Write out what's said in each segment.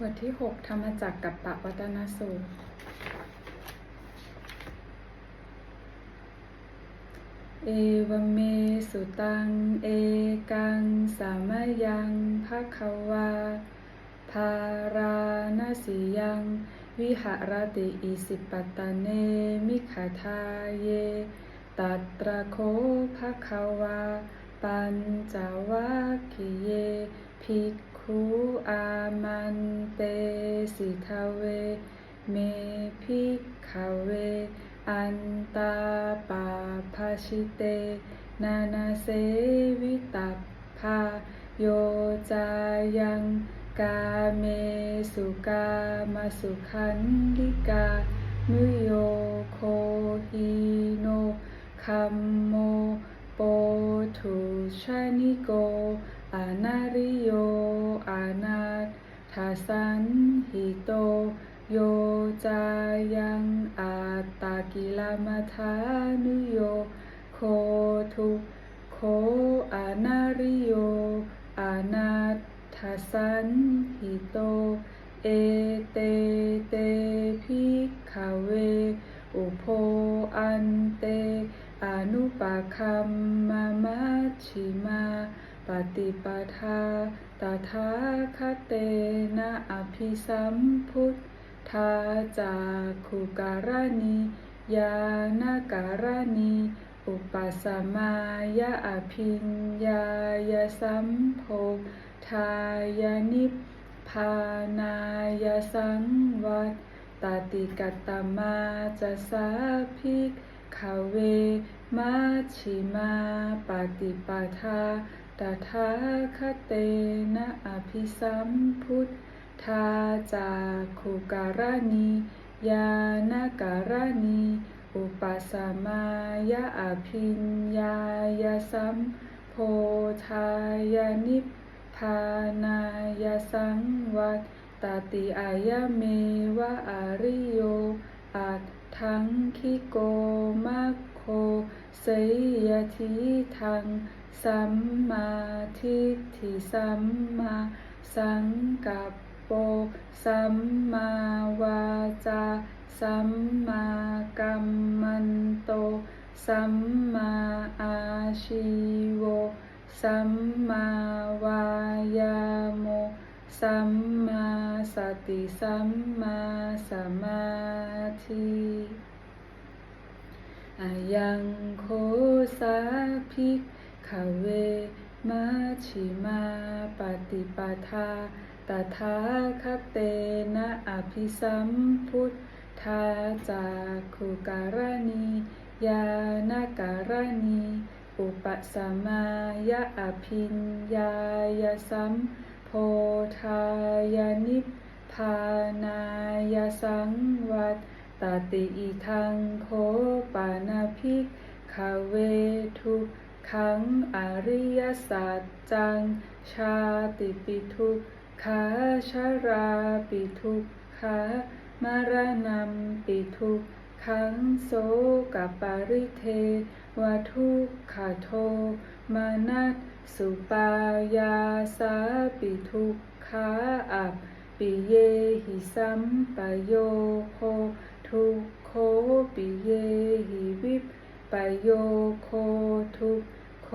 บทที่ 6 ธรรมจักรกับปะวัตนสูตร เอวเมสุตัง เอกัง สามยังภะคะวา ภาราณสียัง วิหารติอิสิปตตเน มิขาทาเย ตัตระโคภะคะวา ปัญจวัคคิเย ภิก ขุอามันเตสิทาเว เมภิกขเว อันตาปาภาชิเต นานาเสวิตัพพาโยจายังกาเมสุกามาสุขันลิกา มุโยโคฮิโนคัมโมโปทุชานิโก อนาริโยอนาทาสันหิโต โยจายังอาตากิลามาทานุโย โคทุโคอนาริโยอนาทาสันหิโต เอเตเตภิกขเว อุโพอันเต อนุปาคัมมามัชชิมา ปฏิปทาตถาคเตนะอภิสัมพุทธาจาคุการณียานการณีอุปสมายะอภิญญายสัมโพทายานิพพานายสังวัตตติกัตตมาจะสาภิกขเวมัชชิมาปฏิปทา ตถาคเตนะอภิสัมพุทธาจาคุการณียานการณีอุปสมายะอภิญญายสัมโพธายานิพพานายสังวัตตติอายเมวะอริโยอัต ถังคิโกมัคโคเสยยทิทังสัมมาทิฏฐิสัมมาสังกัปโปสัมมาวาจาสัมมากัมมันโต สัมมาอาชีโว สัมมาวายาโม สัมมาสติสัมมาสมาธิอายังโคสาภิกขเวมัชิมาปฏิปทาตถาคเตนะอภิสัมพุทธาจาคุการณียานการณี อุปสมายะอภิญญายสัม ธายนิพพานายสังวัตตติอิทังโคปานาภิกขเวทุขังอริยสัจจัง ชาติปิทุกขาชราปิทุกขามารณัมปิทุกข ขังโสกปาริเทวทุกขโทมานัสสุปายาสาปิทุกขาอัปปิเยหิสัมปโยโคทุกโคปิเยหิวิปปโยโคทุกโค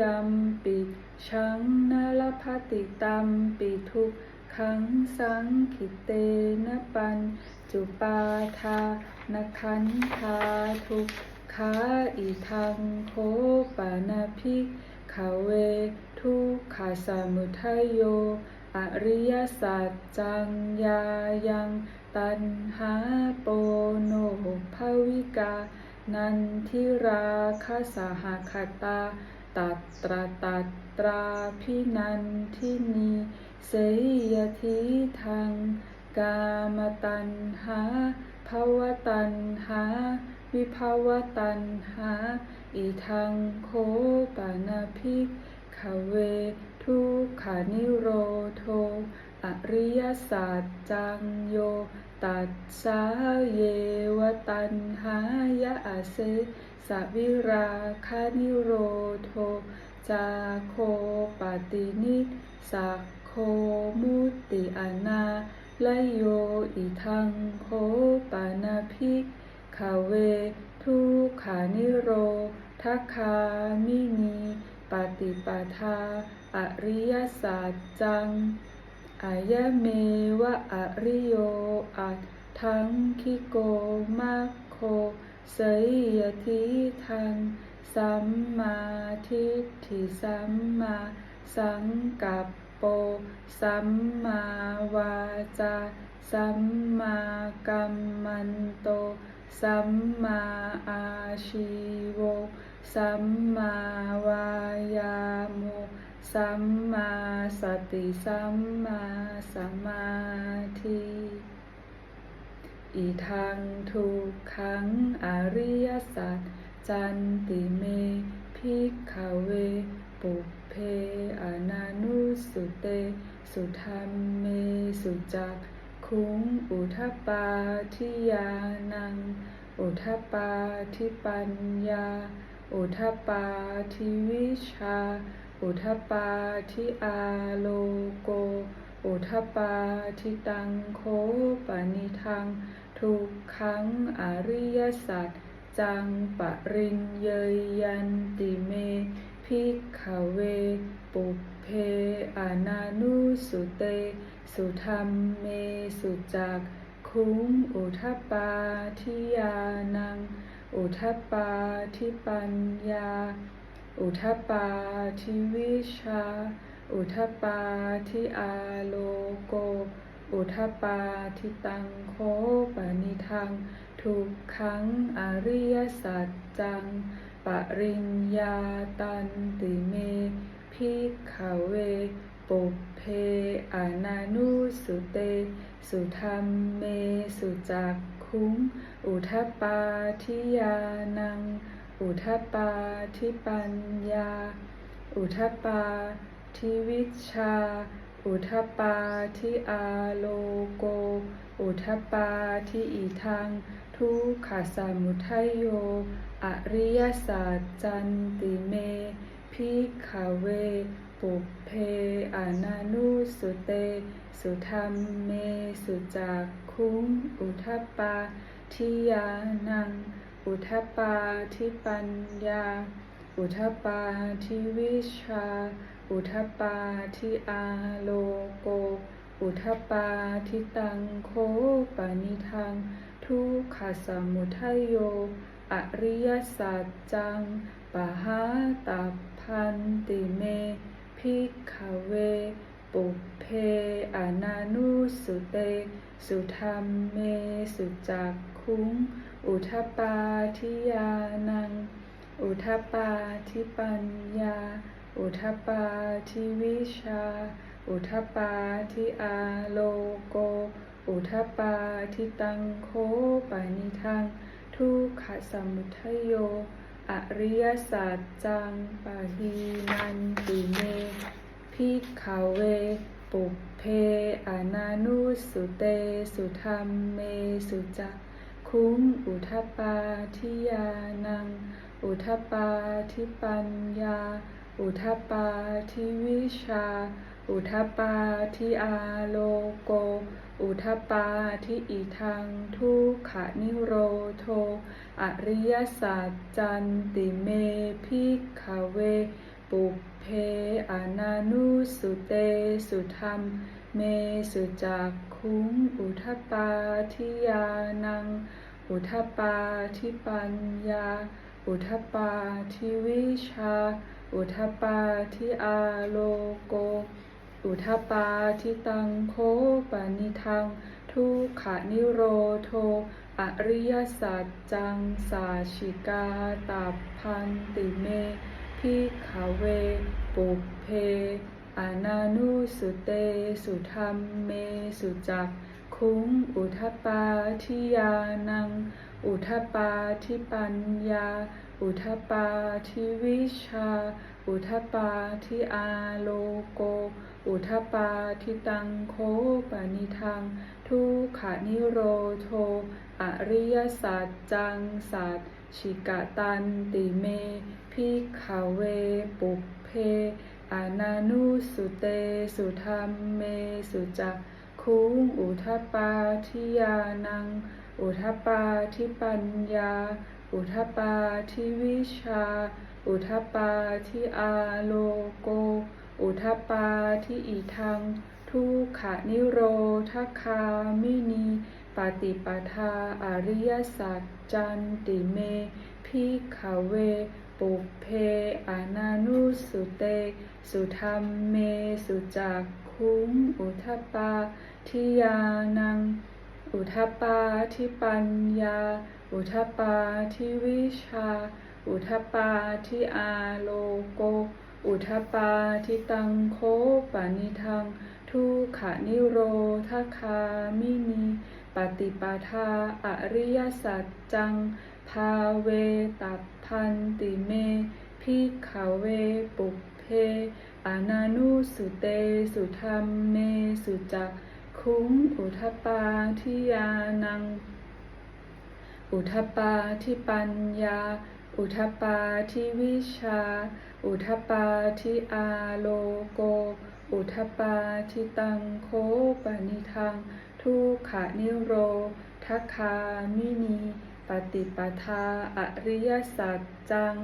ยัมปิชังนาลพัติตัมปิทุกขังสังขิเตนปัญ จุปาทานคันธาทุกขาอิทังโคปานาภิกขเว ทุกขาสมุทัยโย อริยสัจจังยายัง ตันหาโปโนภวิกา นันทิราคสหคตา ตัตระตัตราพินันทินี เสยยทิทัง กามตันหาภวตันหา วิภาวตันหา อิทังโคปานาภิกขเว ทุกขานิโรโท อริยสัจจังโย ตัสสาเยวตันหายะอาเสสวิราคานิโรโท จาโคปตินิสักโคมุติอนา ลโยอิทังโคปานาภิกขเว ทุขานิโรธคามินีปฏิปทา อริยสัจจัง อายเมวะอริโยอัตทังคิโกมัคโคเสยยทิทัง สัมมาทิฏฐิสัมมาสังกัป ปสัมมาวาจา สัมมากัมมันโต สัมมาอาชีโว สัมมาวายาโมสัมมาสติ สัมมาสมาธิอีทังทุกขังอริยสัจจันติเมพิกขเว ปุ เพอนานุสุเต สุธรรมเมสุจักคุงอุทปปาทิยานัง อุทปปาทิปัญญา อุทปปาทิวิชา อุทปปาทิอาโลโก อุทปปาทิตังโคปนิทัง ทุกขังอริยสัจจังปริญเยยยันติเม พิกขเว ปุเพอนานุสุเต สุธรรมเมสุจักคุงอุทปปาทิยานัง อุทปปาทิปัญญา อุทปปาทิวิชา อุทปปาทิอาโลโก อุทปปาทิตังโคปนิทัง ทุกขังอริยสัจจัง ปริญญาตันติเมพิกขเวปุเพอนานุสุเต สุธรรมเมสุจักคุงอุทปปาทิยานัง อุทปปาทิปัญญา อุทปปาทิวิชา อุทปปาทิอาโลโก อุทปปาทิอีทัง ทุขสามุทัยโย อริยสัจจันติเมพิกขเว ปุเพอนานุสุเต สุธรรมเมสุจักคุงอุทปปาทิยานัง อุทปปาทิปัญญา อุทปปาทิวิชา อุทปปาทิอาโลโก อุทปปาทิตังโคปนิทัง ทุกขสมุทัยโย อริยสัจจังปหาตัพพันติเมพิกขเว ปุเพอนานุสุเต สุธรรมเมสุจักคุงอุทปาทิยานัง อุทปาทิปัญญา อุทปาทิวิชา อุทปาทิอาโลโก อุทปปาทิตังโคปนิทัง ทุกขสมุทโย อริยสัจจังปะหีนันติเมพิกขเว ปุเพอนานุสุเตสุธรรมเมสุจักคุงอุทปาทิยานัง อุทปาทิปัญญา อุทปาทิวิชา อุทปาทิอาโลโก อุทปาทิอิทังทุกขนิโรโท อริยสัจจันติเมพิกเว ปุเพอนานุสุเตสุธรรม เมสุจักคุงอุทปาทิยานัง อุทปาทิปัญญา อุทปาทิวิชา อุทปาทิอาโลโก อุทปาทิตังโคปนิทัง ทุกขนิโรโท อริยสัจจังสาชิกาตัพพันติเมพิขเว ปุเพอนานุสุเตสุธรรมเมสุจักคุ้งอุทปาทิยานัง อุทปาทิปัญญา อุทปาทิวิชา อุทปปาทิอาโลโก อุทปปาทิตังโคปนิทัง ทุขานิโรโท อริยสัจจังสัจชิกตันติเมพิขเวปุเพอานานุสุเตสุธรรมเมสุจักคุงอุทปปาทิยานัง อุทปปาทิปัญญา อุทปาทิวิชา อุทปปาทิอาโลโก อุทปปาทิอิทัง ทุกขนิโรธคามินีปฏิปทาอริยสัจจันติเมพิกขเว ปุเพอนานุสุเต สุธรรมเมสุจักคุ้งอุทปปาทิยานัง อุทปปาทิปัญญา อุทปปาทิวิชา อุทปาทิอาโลโก อุทปาทิตังโคปานิทัง ทุขานิโรธคามินีปฏิปทาอริยสัจจัง ภาเวตัพพันติเมพิขเวปุเพอนานุสุเตสุธรรมเมสุจักคุ้งอุทปาทิยานัง อุทปปาทิปัญญา อุทปาทิวิชา อุทปาทิอาโลโก อุทปาทิตังโคปนิทัง ทุขานิโรทัคามินีปฏิปทาอริยสัจจัง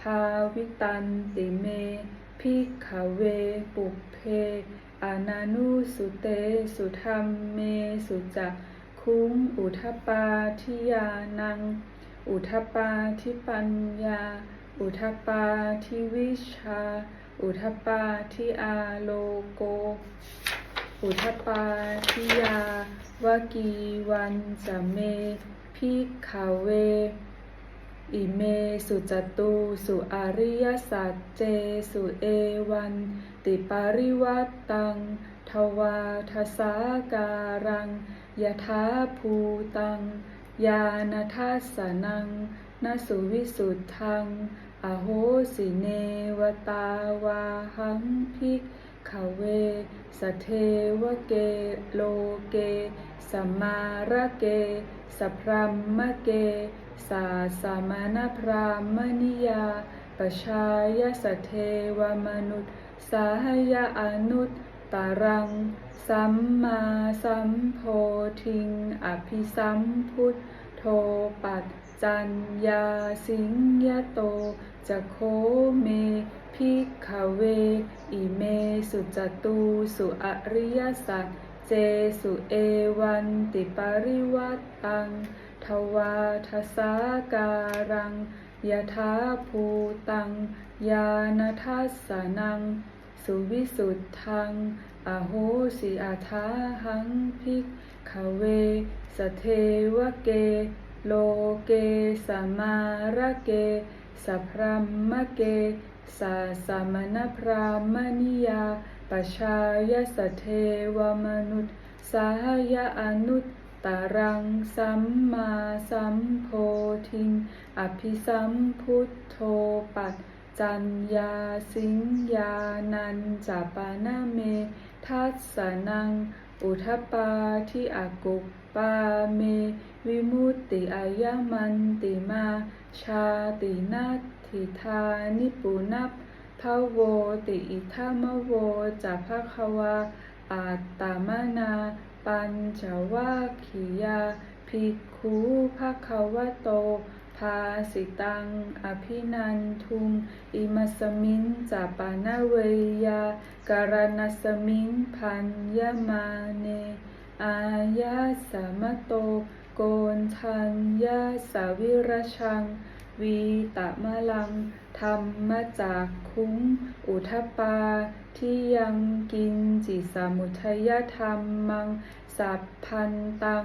ภาวิตันติเม พิกขเวปุเพอนานุสุเตสุธรรมเมสุจักคุ้งอุทปาทิยานัง อุทปาทิปัญญา อุทปาทิวิชา อุทปาทิอาโลโก อุทปาทิยาวกีวันจะเมพิกขเว อิเมสุจตุสุอริยสัจเจสุเอวัน ติปาริวัตตังทวาทสาการังยถาภูตัง ยานทัสสนังนสุวิสุทธัง อโหสิเนวตาวาหังพิกขเว สเทวเกโลเก สมมาระเก สพรัมมะเก สาสามานพรามนิยาปชายสเทวมนุษย์สาหยอนุต ตรัง สัมมาสัมโพธิง อภิสัมพุทโธปัจจัญญาสิงยโตจะโคเมพิกขเว อิเมสุจตุสุอริยสัจเจสุเอวันติปริวัตตัง ทวาทสาการังยถาภูตัง ยานทัสสนัง สุวิสุทธังอโหสิอาทาหังพิกขเว สเทวเก โลเกสมาระเกสัพรมมะเกสาสามณพรามนิยาปชายสเทวมนุษย์สาหยอนุตตรังสัมมาสัมโพธิงอภิสัมพุทโธปัจ จัญญาสิงญานันจะปานาเมทัสสนัง อุทปปาทิอากุปปาเม วิมุตติอายมันติมา ชาตินัตถิธานิปุนับภะโวติอิทัมโวจะภะคะวาอาตตามนา ปัญจวัคคียาภิกขุภะคะวะโต ภาสิตัง อภินันทุงอิมัสมิงจาปานาเวยาการนัสมิงพันยมาเน อายาสามโต โกนทัญญาสาวิรชัง วีตะมะลัง ธรรมจากคุ้ง อุทปา ที่ยังกินจิสามุทยธรรมัง สัพพันตัง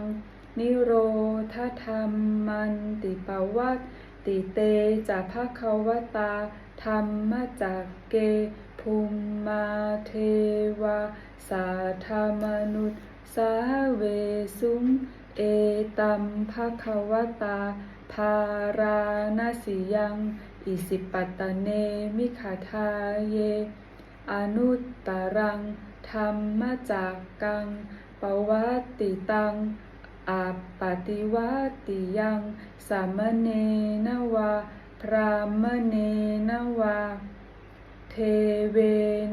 นิโรธธรรมมันติปวัตติเตจะภะคะวตาธรรมจากเกภูมิมาเทวาสาธามนุษย์สาเวสุงเอตัมภะคะวตาภาราณสิยังอิสิปตตเนมิขาทาเย อนุตตรังธรรมจากกังปวัตติตัง อาปฏิวัติยังสามเณนวาพรามเณนวา เทเว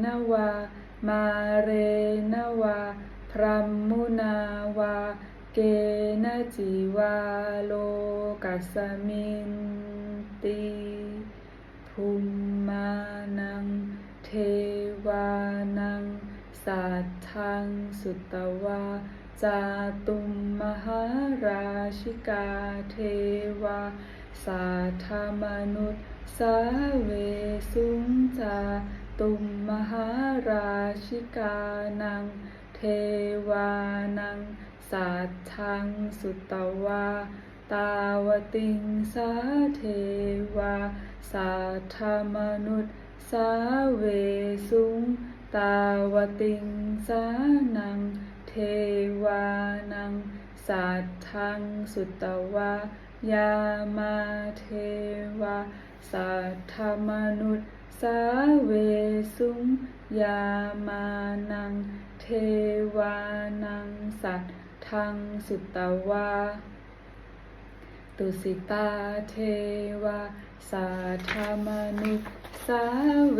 นวา มาเรนวา พรัมมุนาวา เกณจิวาโลกัสมินติภูมมานัง เทวานัง สัทธังสุตวา จาตุมมหาราชิกาเทวา สาธามนุษย์สาเวสุงจาตุมมหาราชิกานัง เทวานังสัทธังสุตวา ตาวติงสาเทวา สาธามนุษย์สาเวสุง ตาวติงสานังเวานังสัตทังสุตวายามาเทวาสัทธมนุษย์สาเวสุงยามานัง เทวานังสัตทังสุตวาตุสิตาเทวาสาธมนุษย์สาเว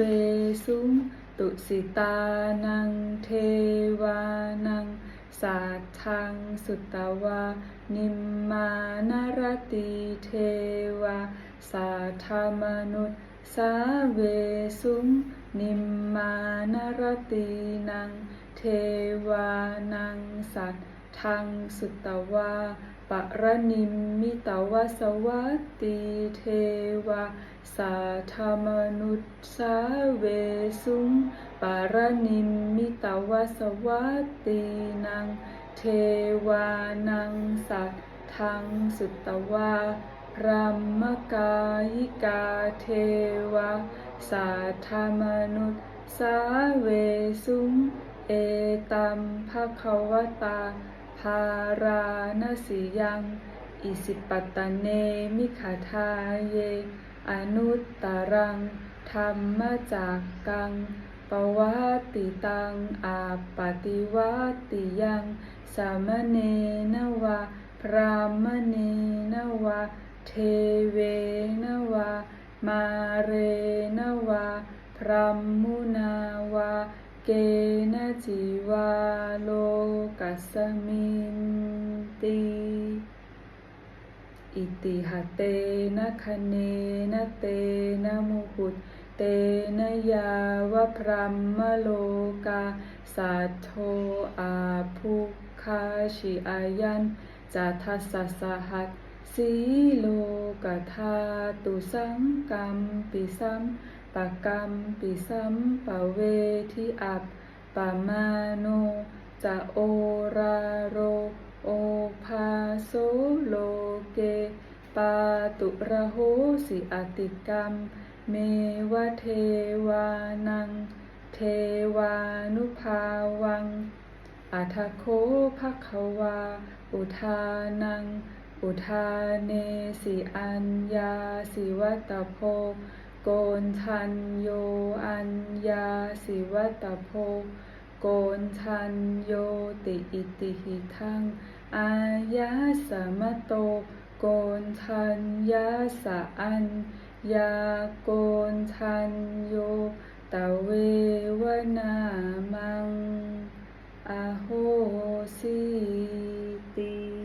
สุง ตุสิตานังเทวานังสัทธังสุตวา นิมมานรติเทวาสาธมนุษย์สาเวสุงนิมมานรตินัง เทวานังสัทธังสุตวา ปรนิมมิตวสวัตติเทวาสาธมนุษสาเวสุงปรนิมมิตวสวัตตินัง เทวานังสัตทังสุตวาพรหมกายิกาเทวาสาธมนุษสาเวสุงเอตัมภควตา ภาราณสียัง อิสิปตเนมิขาทาเย อนุตตรัง ธรรมจากกัง ปวัตติตัง อาปติวัตติยัง สามเณนวาพรามเณนวาเทเวนวามาเรนวาพรัมมุนาวา เกณจิวาโลกัสมินติอิติหะเตนะคเนนะเตนะมุหุตเตนะยาวะพรัมมโลกาสัทโทอาภุคาชิอายันจัทัสสะหัสสีโลกธาตุสังกัมปิสัม ปะกัมปิสัมปะเวทิอัปปะมาโนจะโอราโรโอภาโซโลเก ปาตุระโหสิอติกรรม เมวเทวานัง เทวานุภาวัง อัทโคภะควา อุทานัง อุทาเนสิอัญญาสิวัตโพ โกนทันโยอัญญาสิวัตโพโกนทันโยติอิติหิทังอายาสมโต โกนทันยาสะอัญญาโกนทันโยตะเววนามัง อโหสิติ